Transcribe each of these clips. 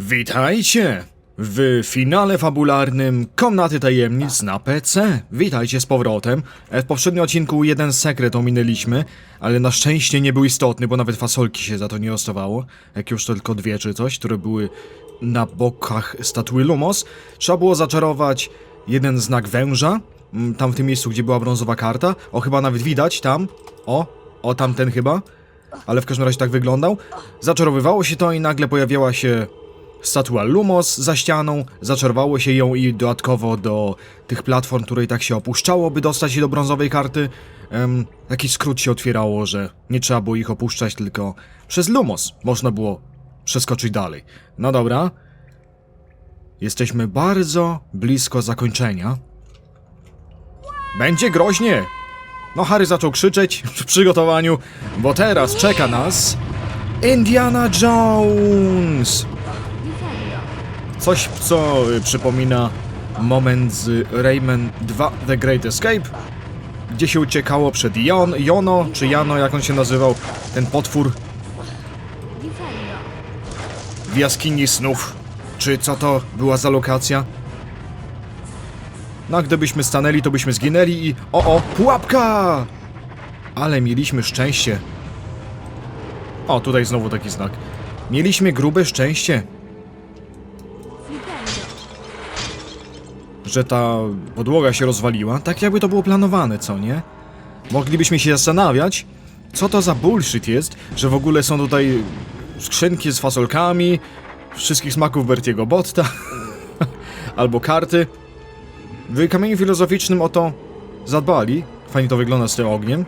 Witajcie w finale fabularnym Komnaty Tajemnic na PC. Witajcie z powrotem. E, W poprzednim odcinku jeden sekret ominęliśmy, ale na szczęście nie był istotny, bo nawet fasolki się za to nie ostawało. Jak już tylko dwie czy coś, które były na bokach statui Lumos. Trzeba było zaczarować jeden znak węża, mm, tam w tym miejscu, gdzie była brązowa karta. O, chyba nawet widać, tam. O, o, tamten chyba. Ale w każdym razie tak wyglądał. Zaczarowywało się to i nagle pojawiała się statua Lumos za ścianą, zaczarowało się ją i dodatkowo do tych platform, które i tak się opuszczało, by dostać się do brązowej karty, em, taki skrót się otwierało, że nie trzeba było ich opuszczać, tylko przez Lumos można było przeskoczyć dalej. No dobra. Jesteśmy bardzo blisko zakończenia. Będzie groźnie! No, Harry zaczął krzyczeć w przygotowaniu, bo teraz czeka nas Indiana Jones! Coś, co y, przypomina moment z Rayman 2 The Great Escape, gdzie się uciekało przed Jon, Jono, czy Jano, jak on się nazywał, ten potwór w jaskini snów. Czy co to była za lokacja? No, gdybyśmy stanęli, to byśmy zginęli i... O, o, pułapka! Ale mieliśmy szczęście. O, tutaj znowu taki znak. Mieliśmy grube szczęście, że ta podłoga się rozwaliła, tak jakby to było planowane, co nie? Moglibyśmy się zastanawiać, co to za bullshit jest, że w ogóle są tutaj skrzynki z fasolkami, wszystkich smaków Bertiego Botta, albo karty. W kamieniu filozoficznym o to zadbali, fajnie to wygląda z tym ogniem.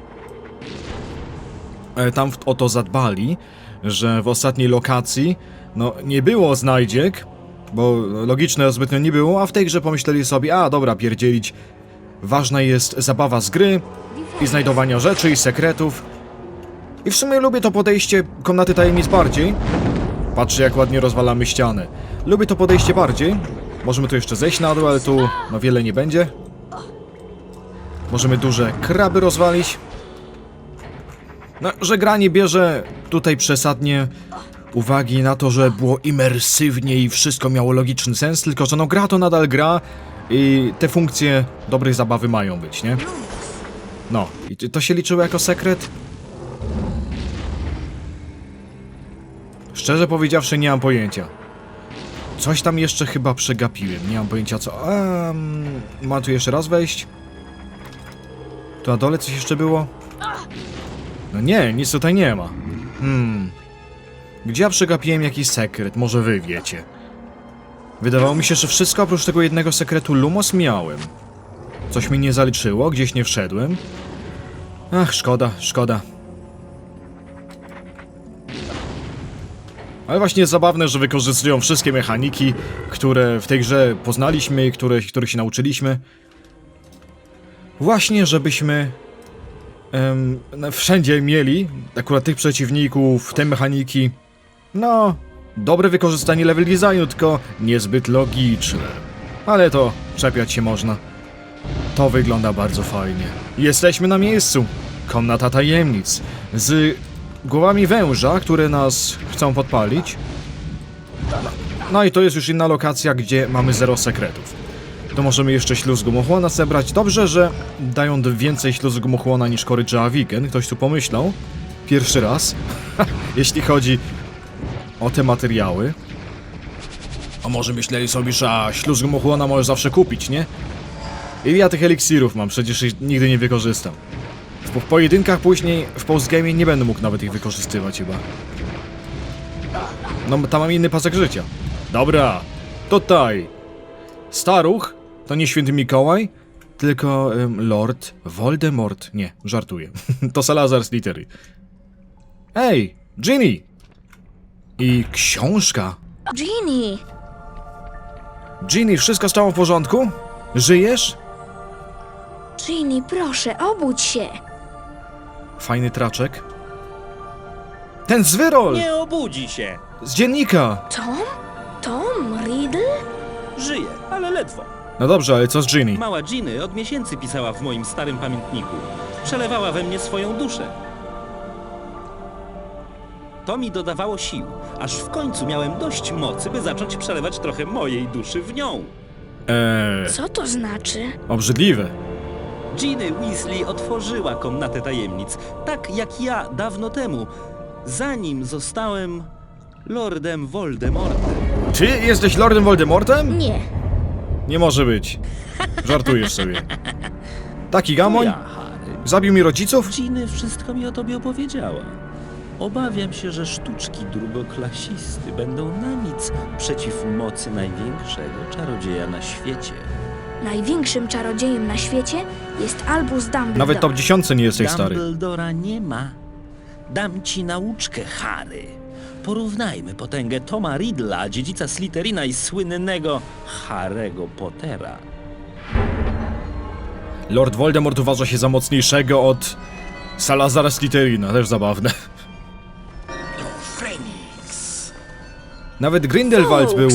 E, Tam o to zadbali, że w ostatniej lokacji no, nie było znajdziek, bo logiczne zbytnio nie było, a w tej grze pomyśleli sobie, a dobra, pierdzielić, ważna jest zabawa z gry i znajdowania rzeczy i sekretów. I w sumie lubię to podejście komnaty tajemnic bardziej. Patrzcie jak ładnie rozwalamy ścianę. Lubię to podejście bardziej. Możemy tu jeszcze zejść na dół, ale tu no wiele nie będzie. Możemy duże kraby rozwalić. No, że gra nie bierze tutaj przesadnie uwagi na to, że było imersywnie i wszystko miało logiczny sens, tylko że no gra to nadal gra i te funkcje dobrej zabawy mają być, nie? No, i to się liczyło jako sekret? Szczerze powiedziawszy, nie mam pojęcia. Coś tam jeszcze chyba przegapiłem, nie mam pojęcia co. Um, ma tu jeszcze raz wejść? Tu na dole coś jeszcze było? No nie, nic tutaj nie ma. Hmm. Gdzie ja przegapiłem jakiś sekret? Może wy wiecie. Wydawało mi się, że wszystko oprócz tego jednego sekretu Lumos miałem. Coś mi nie zaliczyło, gdzieś nie wszedłem. Ach, szkoda, szkoda. Ale właśnie zabawne, że wykorzystują wszystkie mechaniki, które w tej grze poznaliśmy i które, których się nauczyliśmy. Właśnie, żebyśmy em, wszędzie mieli akurat tych przeciwników, te mechaniki. No, dobre wykorzystanie level designu, tylko niezbyt logiczne. Ale to czepiać się można. To wygląda bardzo fajnie. Jesteśmy na miejscu. Komnata tajemnic. Z głowami węża, które nas chcą podpalić. No, i to jest już inna lokacja, gdzie mamy zero sekretów. To możemy jeszcze śluz gumochłona zebrać. Dobrze, że dają więcej śluz gumochłona niż korycza Aviken. Ktoś tu pomyślał. Pierwszy raz. Jeśli chodzi o te materiały. A może myśleli sobie, że a, śluz gumochłona możesz zawsze kupić, nie? I ja tych eliksirów mam, przecież ich nigdy nie wykorzystam. W po- pojedynkach później w postgamie nie będę mógł nawet ich wykorzystywać chyba. No tam mam inny pasek życia. Dobra, tutaj. Staruch to nie święty Mikołaj, tylko em, Lord Voldemort. Nie, żartuję. to Salazar z litery. Ej, Ginny! I książka. Ginny! Ginny, wszystko z tobą w porządku? Żyjesz? Ginny, proszę, obudź się! Fajny traczek. Ten z wyrol! Nie obudzi się. Z dziennika! Tom? Tom Riddle? Żyje, ale ledwo. No dobrze, ale co z Ginny? Mała Ginny od miesięcy pisała w moim starym pamiętniku. Przelewała we mnie swoją duszę. To mi dodawało sił, aż w końcu miałem dość mocy, by zacząć przelewać trochę mojej duszy w nią. Eee, Co to znaczy? obrzydliwe. Ginny Weasley otworzyła komnatę tajemnic, tak jak ja dawno temu, zanim zostałem Lordem Voldemortem. Ty jesteś Lordem Voldemortem? Nie. Nie może być. Żartujesz sobie. Taki gamoń? Ja, Harry. Zabił mi rodziców? Ginny wszystko mi o tobie opowiedziała. Obawiam się, że sztuczki drugoklasisty będą na nic przeciw mocy największego czarodzieja na świecie. Największym czarodziejem na świecie jest Albus Dumbledore. Nawet top 10 nie jesteś stary. Dumbledora nie ma. Dam ci nauczkę, Harry. Porównajmy potęgę Toma Riddla, dziedzica Slytherina i słynnego Harry'ego Pottera. Lord Voldemort uważa się za mocniejszego od Salazara Slytherina, też zabawne. Nawet Grindelwald był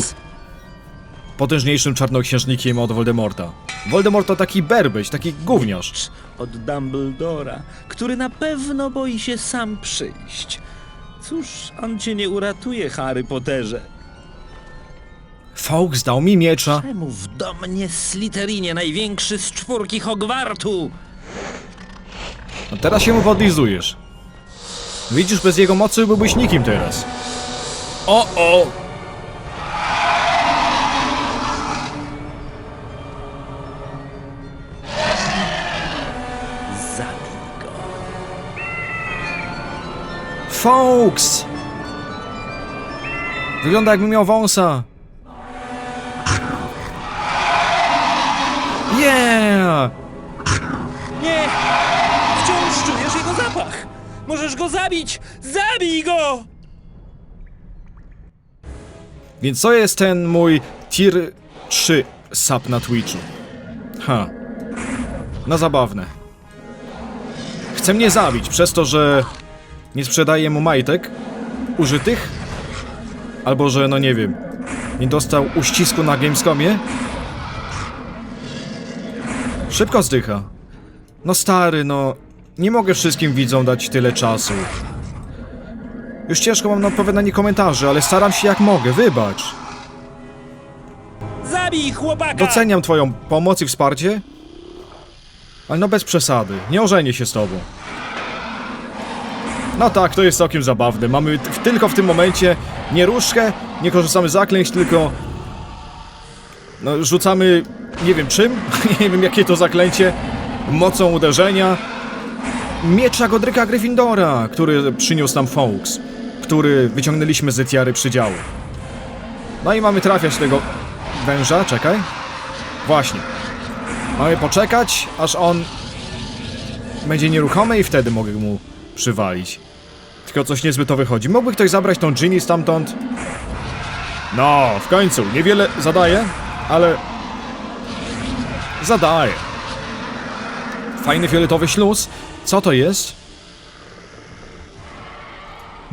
potężniejszym czarnoksiężnikiem od Voldemorta. Voldemort to taki berbeś, taki gówniarz. Od Dumbledora, który na pewno boi się sam przyjść. Cóż, on cię nie uratuje, Harry Potterze. Fawkes dał mi miecza. Przemów do mnie, Slytherinie, największy z czwórki Hogwartu! No teraz się mu podlizujesz. Widzisz, bez jego mocy byłbyś nikim teraz. O, o! Zabij go. Fawkes! Wygląda jakby miał wąsa. Yeah! Nie! Wciąż czujesz jego zapach! Możesz go zabić! Zabij go! Więc co jest ten mój tier 3 sub na Twitchu? Ha. No zabawne. Chce mnie zabić przez to, że nie sprzedaję mu majtek użytych? Albo że, no nie wiem, nie dostał uścisku na Gamescomie? Szybko zdycha. No stary, no... Nie mogę wszystkim widzom dać tyle czasu. Już ciężko mam na odpowiadanie komentarzy, ale staram się jak mogę, wybacz. Zabij chłopaka! Doceniam twoją pomoc i wsparcie, ale no bez przesady, nie ożenię się z tobą. No tak, to jest całkiem zabawne. Mamy tylko w tym momencie nie różkę, nie korzystamy z zaklęć, tylko... No, rzucamy nie wiem czym, nie wiem jakie to zaklęcie, mocą uderzenia. Miecza Godryka Gryffindora, który przyniósł nam Fawkes, który wyciągnęliśmy z Etiary przydziału. No i mamy trafiać tego węża, czekaj. Właśnie. Mamy poczekać, aż on będzie nieruchomy i wtedy mogę mu przywalić. Tylko coś niezbyt to wychodzi. Mógłby ktoś zabrać tą Ginny stamtąd? No, w końcu. Niewiele zadaje, ale... Zadaje. Fajny fioletowy śluz. Co to jest?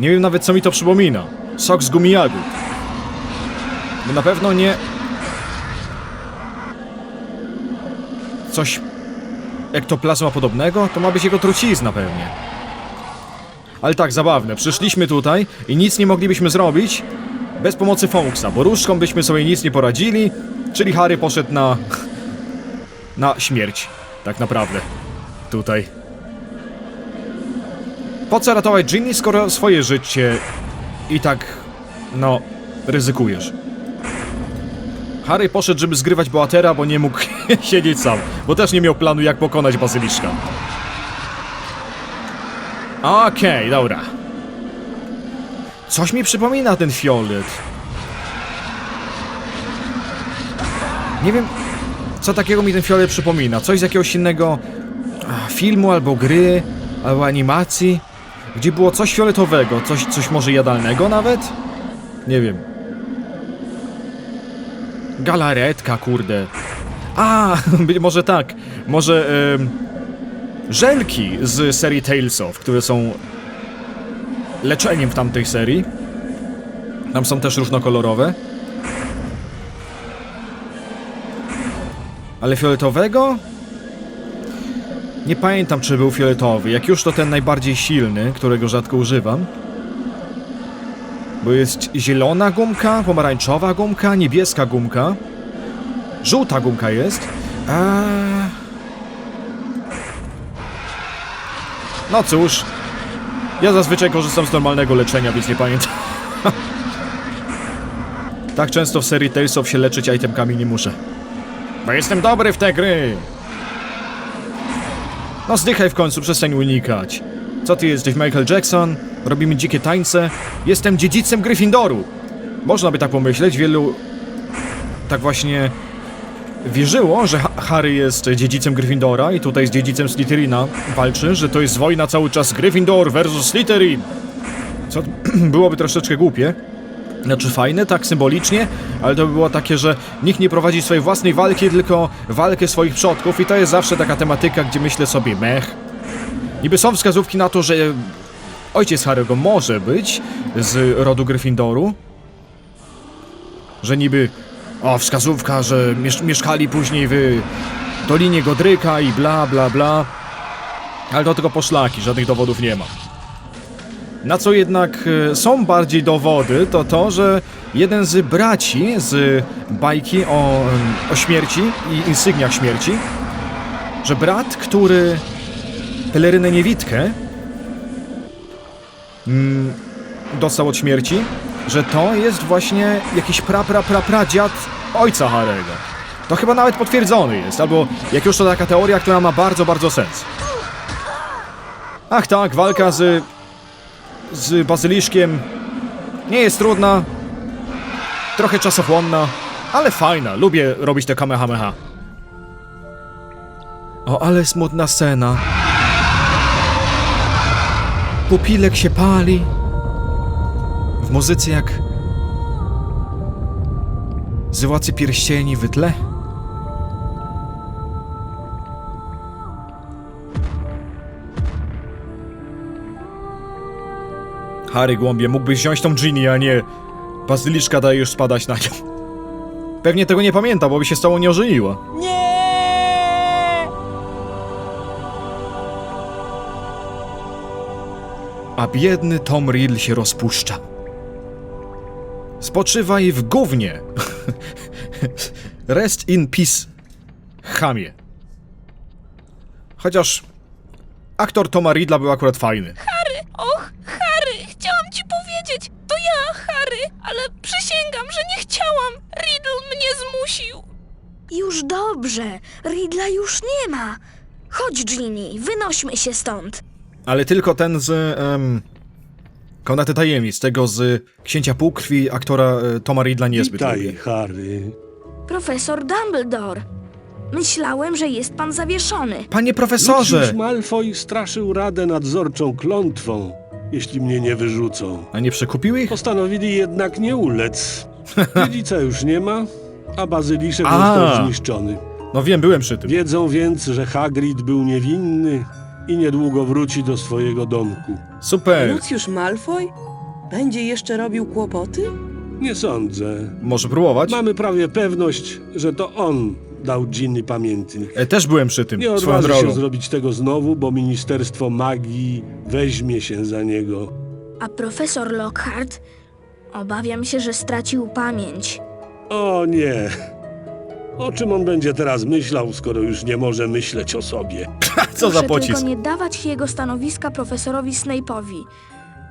Nie wiem nawet co mi to przypomina. Sok z gumi. Bo na pewno nie... Coś ektoplazma podobnego? To ma być jego trucizna pewnie. Ale tak, zabawne. Przyszliśmy tutaj i nic nie moglibyśmy zrobić bez pomocy Fawkesa, bo różdżką byśmy sobie nic nie poradzili, czyli Harry poszedł na... na śmierć. Tak naprawdę. Tutaj. Po co ratować Ginny, skoro swoje życie i tak, no, ryzykujesz? Harry poszedł, żeby zgrywać bohatera, bo nie mógł siedzieć sam, bo też nie miał planu, jak pokonać bazyliszka. Okej, dobra. Coś mi przypomina ten fiolet. Nie wiem, co takiego mi ten fiolet przypomina. Coś z jakiegoś innego filmu, albo gry, albo animacji, gdzie było coś fioletowego, coś, coś może jadalnego nawet? Nie wiem. Galaretka, kurde. A, może tak. Może em, żelki z serii Tales of, które są leczeniem w tamtej serii. Tam są też różnokolorowe. Ale fioletowego? Nie pamiętam, czy był fioletowy. Jak już to ten najbardziej silny, którego rzadko używam. Bo jest zielona gumka, pomarańczowa gumka, niebieska gumka. Żółta gumka jest. Eee... No cóż. Ja zazwyczaj korzystam z normalnego leczenia, więc nie pamiętam. tak często w serii Tales of się leczyć itemkami nie muszę. Bo jestem dobry w te gry. No zdychaj w końcu, przestań unikać. Co ty jesteś, Michael Jackson? Robimy dzikie tańce? Jestem dziedzicem Gryffindoru. Można by tak pomyśleć, wielu tak właśnie wierzyło, że Ha- Harry jest dziedzicem Gryffindora i tutaj z dziedzicem Slytherina walczy, że to jest wojna cały czas Gryffindor versus Slytherin. Co byłoby troszeczkę głupie. Znaczy fajne, tak symbolicznie, ale to by było takie, że nikt nie prowadzi swojej własnej walki, tylko walkę swoich przodków i to jest zawsze taka tematyka, gdzie myślę sobie mech. Niby są wskazówki na to, że ojciec Harry'ego może być z rodu Gryffindoru. Że niby, o wskazówka, że miesz mieszkali później w Dolinie Godryka i bla bla bla. Ale to tylko poszlaki, żadnych dowodów nie ma. Na co jednak e, są bardziej dowody, to to, że jeden z braci z bajki o, o śmierci i insygniach śmierci, że brat, który pelerynę niewidkę mm, dostał od śmierci, że to jest właśnie jakiś pra pra pra pra dziad ojca Harego. To chyba nawet potwierdzony jest, albo jak już to taka teoria, która ma bardzo, bardzo sens. Ach tak, walka z z bazyliszkiem nie jest trudna, trochę czasochłonna, ale fajna. Lubię robić te kamehameha. O, ale smutna scena. Pupilek się pali. W muzyce jak... Z Władcy Pierścieni w tle. Harry Głąbie, mógłbyś wziąć tą Ginny, a nie... Bazyliszka daje już spadać na nią. Pewnie tego nie pamięta, bo by się z tobą nie ożeniła. A biedny Tom Riddle się rozpuszcza. Spoczywaj w gównie. Rest in peace, chamie. Chociaż aktor Toma Riddla był akurat fajny. Och, Harry, chciałam ci powiedzieć. To ja, Harry, ale przysięgam, że nie chciałam. Riddle mnie zmusił. Już dobrze, Ridla już nie ma. Chodź, Ginny, wynośmy się stąd. Ale tylko ten z um, Komnaty Tajemnic, tego z Księcia Półkrwi, aktora e, Toma Riddla niezbyt Witaj, lubię. Harry. Profesor Dumbledore. Myślałem, że jest pan zawieszony. Panie profesorze! Lucius Malfoy straszył Radę Nadzorczą klątwą, jeśli mnie nie wyrzucą. A nie przekupił ich? Postanowili jednak nie ulec. Dziedzica już nie ma, a bazyliszek A. został zniszczony. No wiem, byłem przy tym. Wiedzą więc, że Hagrid był niewinny i niedługo wróci do swojego domku. Super! Lucius Malfoy? Będzie jeszcze robił kłopoty? Nie sądzę. Może próbować? Mamy prawie pewność, że to on dał Ginny pamiętnik. E, też byłem przy tym, Nie swoją odważy się drogą. zrobić tego znowu, bo Ministerstwo Magii weźmie się za niego. A profesor Lockhart? Obawiam się, że stracił pamięć. O nie. O czym on będzie teraz myślał, skoro już nie może myśleć o sobie? Co za Proszę pocisk? tylko nie dawać jego stanowiska profesorowi Snape'owi.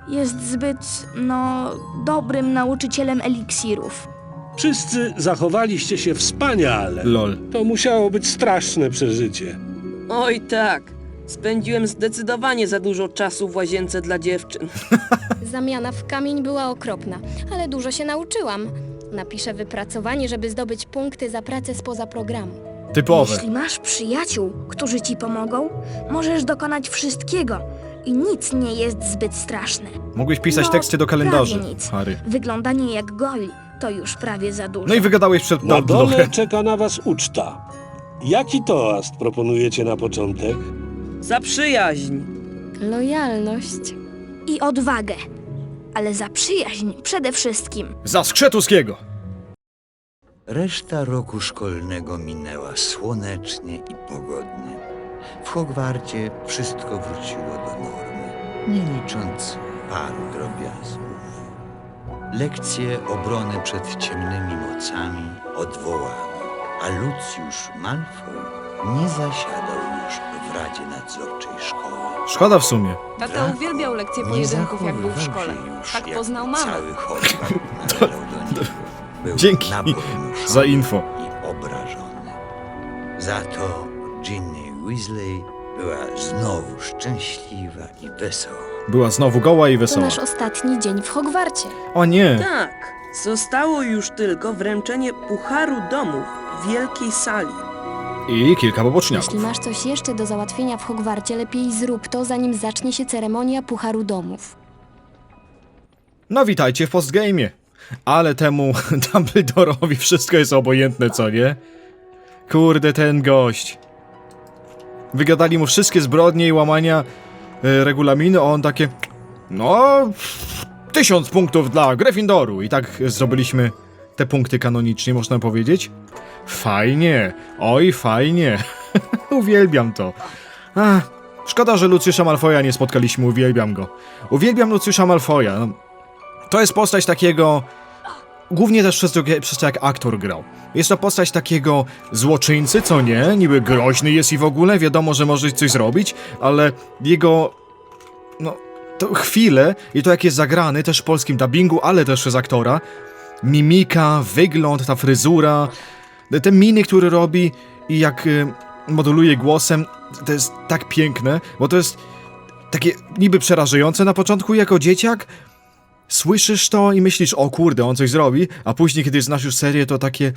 Jest zbyt, no, dobrym nauczycielem eliksirów. Wszyscy zachowaliście się wspaniale. Lol. To musiało być straszne przeżycie. Oj tak. Spędziłem zdecydowanie za dużo czasu w łazience dla dziewczyn. Zamiana w kamień była okropna, ale dużo się nauczyłam. Napiszę wypracowanie, żeby zdobyć punkty za pracę spoza programu. Typowe. Jeśli masz przyjaciół, którzy ci pomogą, możesz dokonać wszystkiego i nic nie jest zbyt straszne. Mogłeś pisać No, teksty do kalendarzy, prawie nic. Harry. Wyglądanie jak goli to już prawie za dużo. No i wygadałeś przed Na dole Dumbledore. czeka na was uczta. Jaki toast proponujecie na początek? Za przyjaźń! Lojalność. I odwagę. Ale za przyjaźń przede wszystkim. Za Skrzetuskiego! Reszta roku szkolnego minęła słonecznie i pogodnie. W Hogwarcie wszystko wróciło do normy, nie licząc paru drobiazgów. lekcje obrony przed ciemnymi mocami odwołano, a Lucjusz Malfoy nie zasiadał już w Radzie Nadzorczej Szkoły. Szkoda w sumie. Tata Brat uwielbiał lekcje Nie pojedynków, jak był w zachowywał szkole. się już Tak jak poznał mamę. Cały Hogwart należał do niego. Był Dzięki za info. i obrażony. Za to Ginny Weasley była znowu szczęśliwa i wesoła. Była znowu goła i To wesoła. nasz ostatni dzień w Hogwarcie. O nie! Tak, zostało już tylko wręczenie Pucharu Domów w wielkiej sali. I kilka poboczniaków. Jeśli masz coś jeszcze do załatwienia w Hogwarcie, lepiej zrób to, zanim zacznie się ceremonia Pucharu Domów. No witajcie w postgame'ie. Ale temu Dumbledore'owi wszystko jest obojętne, co nie? Kurde, ten gość. Wygadali mu wszystkie zbrodnie i łamania e, regulaminu, a on takie... No... Tysiąc punktów dla Gryffindoru. I tak zrobiliśmy te punkty kanonicznie, można powiedzieć. Fajnie. Oj, fajnie. Uwielbiam to. Ach, szkoda, że Lucjusza Malfoja nie spotkaliśmy, uwielbiam go. Uwielbiam Lucjusza Malfoja. No, to jest postać takiego. Głównie też przez to, przez to, jak aktor grał. Jest to postać takiego złoczyńcy, co nie? Niby groźny jest i w ogóle, wiadomo, że może coś zrobić, ale jego. No, to i to jak jest zagrany, też w polskim dubbingu, ale też przez aktora. Mimika, wygląd, ta fryzura, te miny, które robi i jak y, moduluje głosem, to jest tak piękne, bo to jest takie niby przerażające na początku jako dzieciak, słyszysz to i myślisz, o kurde, on coś zrobi, a później, kiedy znasz już serię, to takie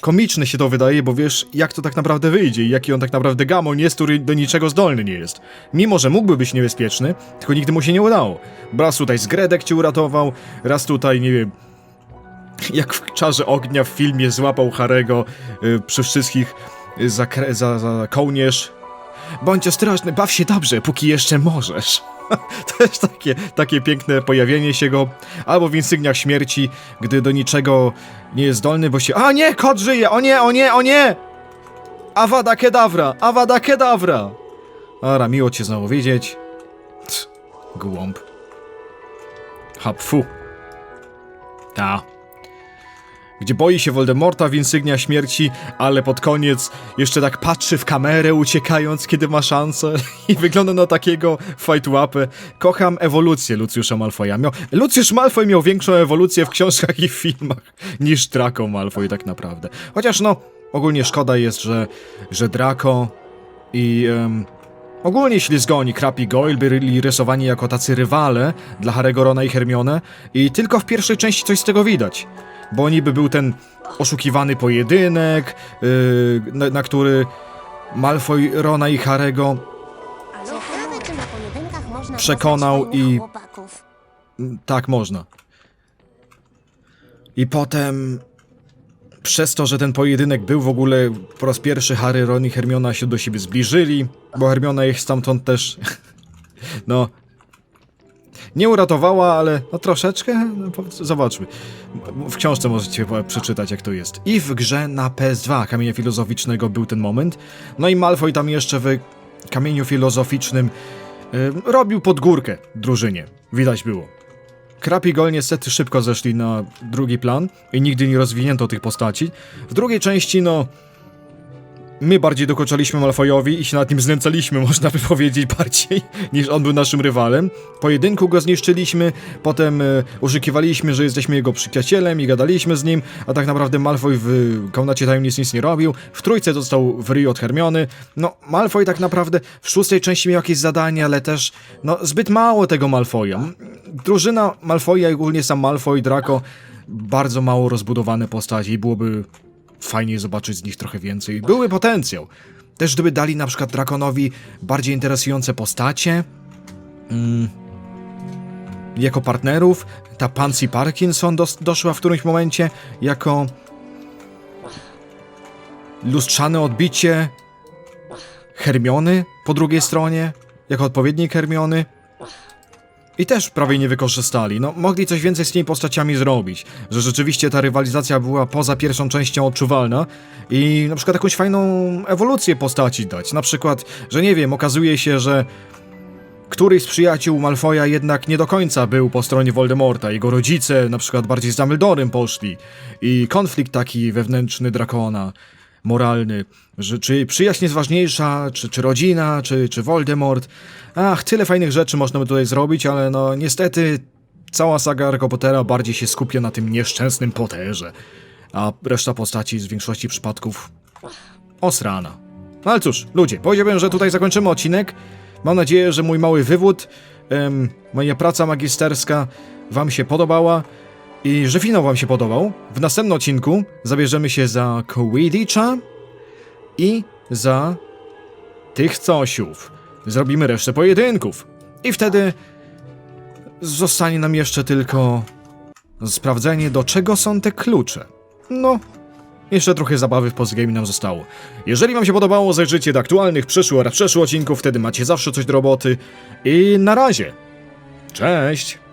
komiczne się to wydaje, bo wiesz, jak to tak naprawdę wyjdzie i jaki on tak naprawdę gamon jest, który do niczego zdolny nie jest. Mimo, że mógłby być niebezpieczny, tylko nigdy mu się nie udało. Raz tutaj Zgredek cię uratował, raz tutaj, nie wiem, jak w Czarze Ognia w filmie złapał Harego y, przy wszystkich y, za, za, za kołnierz. Bądź ostrożny, baw się dobrze, póki jeszcze możesz. To jest takie, takie piękne pojawienie się go. Albo w insygniach śmierci, gdy do niczego nie jest zdolny, bo się. A nie, kot żyje! O nie, o nie, o nie! Awada kedavra! Awada kedavra! Ara, miło cię znowu widzieć. Ts, Głąb. Hapfu. Ta. Gdzie boi się Voldemorta w insygnia śmierci, ale pod koniec jeszcze tak patrzy w kamerę uciekając, kiedy ma szansę i wygląda na takiego fight łapę. Kocham ewolucję Lucjusza Malfoya. Miał, Lucjusz Malfoy miał większą ewolucję w książkach i filmach niż Draco Malfoy tak naprawdę. Chociaż no, ogólnie szkoda jest, że, że Draco i... em, Ogólnie ślizgoni Crab i Goyle byli rysowani jako tacy rywale dla Harry'ego, Rona i Hermione i tylko w pierwszej części coś z tego widać. Bo niby był ten oszukiwany pojedynek, yy, na, na który Malfoy, Rona i można Przekonał i- Tak, można. I potem przez to, że ten pojedynek był w ogóle po raz pierwszy Harry, Ron i Hermiona się do siebie zbliżyli, bo Hermiona ich stamtąd też no nie uratowała, ale no troszeczkę, no, zobaczmy. W książce możecie przeczytać jak to jest. I w grze na PS2 Kamienia Filozoficznego był ten moment. No i Malfoy tam jeszcze w Kamieniu Filozoficznym y, robił podgórkę drużynie. Widać było. Krap i Gol niestety szybko zeszli na drugi plan i nigdy nie rozwinięto tych postaci. W drugiej części, no... My bardziej dokuczaliśmy Malfoyowi i się nad nim znęcaliśmy, można by powiedzieć, bardziej niż on był naszym rywalem. Pojedynku go zniszczyliśmy, potem e, że jesteśmy jego przyjacielem i gadaliśmy z nim, a tak naprawdę Malfoy w Komnacie Tajemnic nic nie robił. W trójce dostał w ryj od Hermiony. No, Malfoy tak naprawdę w szóstej części miał jakieś zadanie, ale też, no, zbyt mało tego Malfoya. Drużyna Malfoya i ogólnie sam Malfoy, Draco, bardzo mało rozbudowane postaci i byłoby fajnie zobaczyć z nich trochę więcej. Były potencjał. Też gdyby dali na przykład Drakonowi bardziej interesujące postacie, mm, jako partnerów, ta Pansy Parkinson dos- doszła w którymś momencie jako lustrzane odbicie Hermiony po drugiej stronie, jako odpowiednik Hermiony. I też prawie nie wykorzystali. No, mogli coś więcej z tymi postaciami zrobić. Że rzeczywiście ta rywalizacja była poza pierwszą częścią odczuwalna i na przykład jakąś fajną ewolucję postaci dać. Na przykład, że nie wiem, okazuje się, że któryś z przyjaciół Malfoja jednak nie do końca był po stronie Voldemorta. Jego rodzice na przykład bardziej z Dumbledorem poszli. I konflikt taki wewnętrzny Drakona, moralny, że czy przyjaźń jest ważniejsza, czy, czy rodzina, czy, czy Voldemort. Ach, tyle fajnych rzeczy można by tutaj zrobić, ale no niestety cała saga Harry Pottera bardziej się skupia na tym nieszczęsnym Potterze. A reszta postaci z większości przypadków osrana. No ale cóż, ludzie, powiedziałbym, że tutaj zakończymy odcinek. Mam nadzieję, że mój mały wywód, em, moja praca magisterska wam się podobała i że finał wam się podobał. W następnym odcinku zabierzemy się za Quidditcha i za tych cosiów. Zrobimy resztę pojedynków. I wtedy zostanie nam jeszcze tylko sprawdzenie, do czego są te klucze. No, jeszcze trochę zabawy w postgame nam zostało. Jeżeli wam się podobało, zajrzyjcie do aktualnych, przyszłych oraz przeszłych odcinków, wtedy macie zawsze coś do roboty. I na razie. Cześć!